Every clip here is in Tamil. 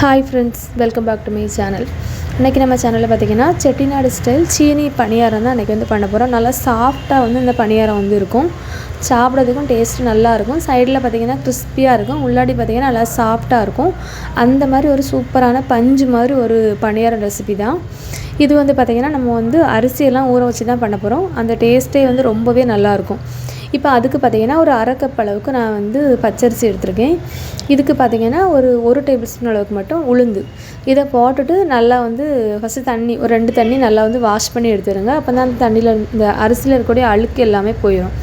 Hi friends welcome back to my channel இன்றைக்கி நம்ம சேனலில் பார்த்திங்கன்னா செட்டிநாடு ஸ்டைல் சீனி பணியாரம் தான் இன்றைக்கி வந்து பண்ண போகிறோம் நல்லா சாஃப்டாக வந்து இந்த பணியாரம் வந்து இருக்கும். சாப்பிட்றதுக்கும் டேஸ்ட்டு நல்லாயிருக்கும் சைடில் பார்த்திங்கன்னா கிறிஸ்பியாக இருக்கும். உள்ளாடி பார்த்திங்கன்னா நல்லா சாஃப்டாக இருக்கும். அந்த மாதிரி ஒரு சூப்பரான பஞ்சு மாதிரி ஒரு பணியாரம் ரெசிபி தான். இது வந்து பார்த்திங்கன்னா நம்ம வந்து அரிசியெல்லாம் ஊற வச்சு தான் பண்ண போகிறோம் அந்த டேஸ்ட்டே வந்து ரொம்பவே நல்லாயிருக்கும் இப்போ அதுக்கு பார்த்தீங்கன்னா ஒரு அரை கப் அளவுக்கு நான் வந்து பச்சரிசி எடுத்திருக்கேன். இதுக்கு பார்த்தீங்கன்னா ஒரு ஒரு டேபிள் ஸ்பூன் அளவுக்கு மட்டும் உளுந்து. இதை போட்டுட்டு நல்லா வந்து ஃபஸ்ட்டு தண்ணி ஒரு ரெண்டு தண்ணி நல்லா வந்து வாஷ் பண்ணி எடுத்துருங்க அப்போ தான் அந்த தண்ணியில் இந்த அரிசியில் இருக்கக்கூடிய அழுக்கு எல்லாமே போயிடும்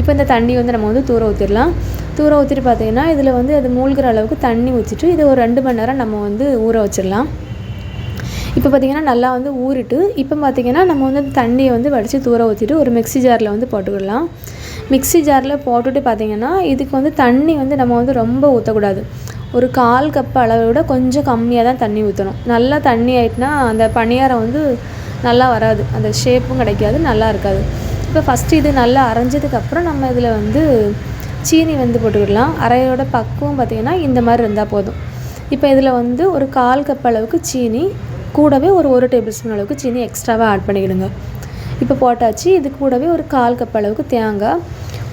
இப்போ இந்த தண்ணி வந்து நம்ம வந்து தூர ஊற்றிடலாம் தூர ஊற்றிட்டு பார்த்தீங்கன்னா இதில் வந்து அது மூழ்கிற அளவுக்கு தண்ணி ஊற்றிட்டு இதை ஒரு ரெண்டு மணி நேரம் நம்ம வந்து ஊற வச்சிடலாம். இப்போ பார்த்திங்கன்னா நல்லா வந்து ஊறிட்டு இப்போ பார்த்திங்கன்னா நம்ம வந்து தண்ணியை வந்து வடித்து தூர ஊற்றிட்டு ஒரு மிக்ஸி ஜாரில் வந்து போட்டுக்கிடலாம் மிக்ஸி ஜாரில் போட்டுட்டு பார்த்திங்கன்னா இதுக்கு வந்து தண்ணி வந்து நம்ம வந்து ரொம்ப ஊற்றக்கூடாது ஒரு கால் கப் அளவை விட கொஞ்சம் கம்மியாக தான் தண்ணி ஊற்றணும் நல்லா தண்ணி ஆயிட்டுனா அந்த பணியாரம் வந்து நல்லா வராது. அந்த ஷேப்பும் கிடைக்காது நல்லா இருக்காது. இப்போ ஃபஸ்ட்டு இது நல்லா அரைஞ்சதுக்கப்புறம் நம்ம இதில் வந்து சீனி வந்து போட்டுக்கிடலாம் அரையோட பக்குவம் பார்த்திங்கன்னா இந்த மாதிரி இருந்தால் போதும். இப்போ இதில் வந்து ஒரு கால் கப் அளவுக்கு சீனி கூடவே ஒரு ஒரு டேபிள் ஸ்பூன் அளவுக்கு சீனி எக்ஸ்ட்ராவாக ஆட் பண்ணிக்கிடுங்க. இப்போ போட்டாச்சு. இது கூடவே ஒரு கால் கப் அளவுக்கு தேங்காய்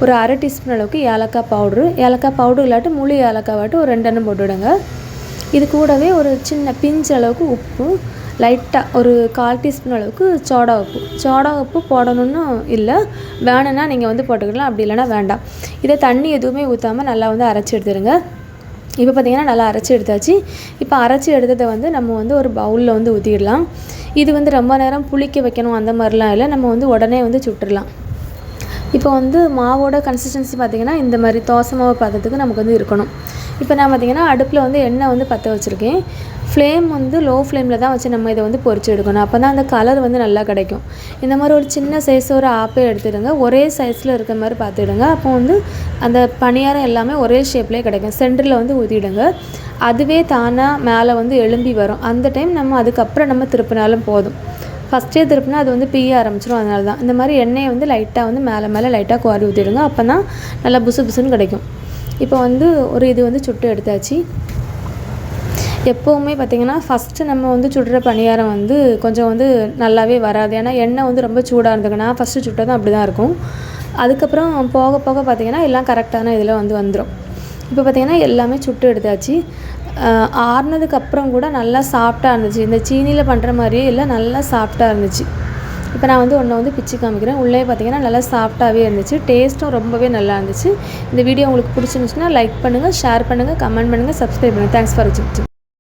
ஒரு அரை டீஸ்பூன் அளவுக்கு ஏலக்காய் பவுட்ரு. ஏலக்காய் பவுடர் இல்லாட்டி முழு ஏலக்காய் வாட்டு ஒரு ரெண்டெண்ணம் போட்டுவிடுங்க. இது கூடவே ஒரு சின்ன பிஞ்சு அளவுக்கு உப்பு லைட்டாக ஒரு கால் டீஸ்பூன் அளவுக்கு சோடா உப்பு. சோடா உப்பு போடணும்னு இல்லை. வேணும்னா நீங்கள் வந்து போட்டுக்கலாம். அப்படி இல்லைனா வேண்டாம். இதை தண்ணி எதுவுமே ஊற்றாமல் நல்லா வந்து அரைச்சி எடுத்துடுங்க. இப்போ பார்த்திங்கன்னா நல்லா அரைச்சி எடுத்தாச்சு. இப்போ அரைச்சி எடுத்ததை வந்து நம்ம வந்து ஒரு பவுலில் வந்து ஊற்றிடலாம் இது வந்து ரொம்ப நேரம் புளிக்க வைக்கணும் அந்த மாதிரிலாம் இல்லை. நம்ம வந்து உடனே வந்து சுட்டுடலாம். இப்போ வந்து மாவோட கன்சிஸ்டன்சி பார்த்திங்கன்னா இந்த மாதிரி தோசை மாவு பார்த்ததுக்கு நமக்கு வந்து இருக்கணும். இப்போ நான் பார்த்திங்கன்னா அடுப்பில் வந்து எண்ணெய் வந்து பற்ற வச்சுருக்கேன். ஃப்ளேம் வந்து லோ ஃப்ளேமில் தான் வச்சு நம்ம இதை வந்து பொறிச்சு எடுக்கணும். அப்போ தான் அந்த கலர் வந்து நல்லா கிடைக்கும். இந்த மாதிரி ஒரு சின்ன சைஸ் ஒரு ஆப்பே எடுத்துடுங்க. ஒரே சைஸில் இருக்க மாதிரி பார்த்துடுங்க. அப்போ வந்து அந்த பணியாரம் எல்லாமே ஒரே ஷேப்லேயே கிடைக்கும். சென்டரில் வந்து ஊற்றிடுங்க அதுவே தானாக மேலே வந்து எழும்பி வரும். அந்த டைம் நம்ம அதுக்கப்புறம் நம்ம திருப்பினாலும் போதும். ஃபஸ்ட்டே திருப்பினா அது வந்து பிய ஆரம்பிச்சிடும் அதனால தான். இந்த மாதிரி எண்ணெயை வந்து லைட்டாக வந்து மேலே மேலே லைட்டாக குவாரி ஊற்றிடுங்க அப்போ தான் நல்லா புசு புசுன்னு கிடைக்கும். இப்போ வந்து ஒரு இது வந்து சுட்டு எடுத்தாச்சு. எப்போவுமே பார்த்திங்கன்னா ஃபஸ்ட்டு நம்ம வந்து சுடுற பணியாரம் வந்து கொஞ்சம் வந்து நல்லாவே வராது. ஏன்னா எண்ணெய் வந்து ரொம்ப சூடாக இருந்துக்குன்னா ஃபஸ்ட்டு சுட்டதும் அப்படி தான் இருக்கும். அதுக்கப்புறம் போக போக பார்த்திங்கன்னா எல்லாம் கரெக்டான இதில் வந்து வந்துடும் இப்போ பார்த்திங்கன்னா எல்லாமே சுட்டு எடுத்தாச்சு. ஆறுனதுக்கப்புறம் கூட நல்லா சாஃப்டாக இருந்துச்சு. இந்த சீனியில் பண்ணுற மாதிரியே இல்லை நல்லா சாஃப்டாக இருந்துச்சு. இப்போ நான் வந்து ஒன்றை வந்து பிச்சு காமிக்கிறேன். உள்ளே பார்த்தீங்கன்னா நல்லா சாஃப்டாகவே இருந்துச்சு. டேஸ்ட்டும் ரொம்பவே நல்லா இருந்துச்சு. இந்த வீடியோ உங்களுக்கு பிடிச்சிருந்துச்சுன்னா லைக் பண்ணுங்கள் ஷேர் பண்ணுங்கள் கமெண்ட் பண்ணுங்கள் சப்ஸ்கிரைப் பண்ணுங்கள் தேங்க்ஸ் ஃபார் வாட்சிங்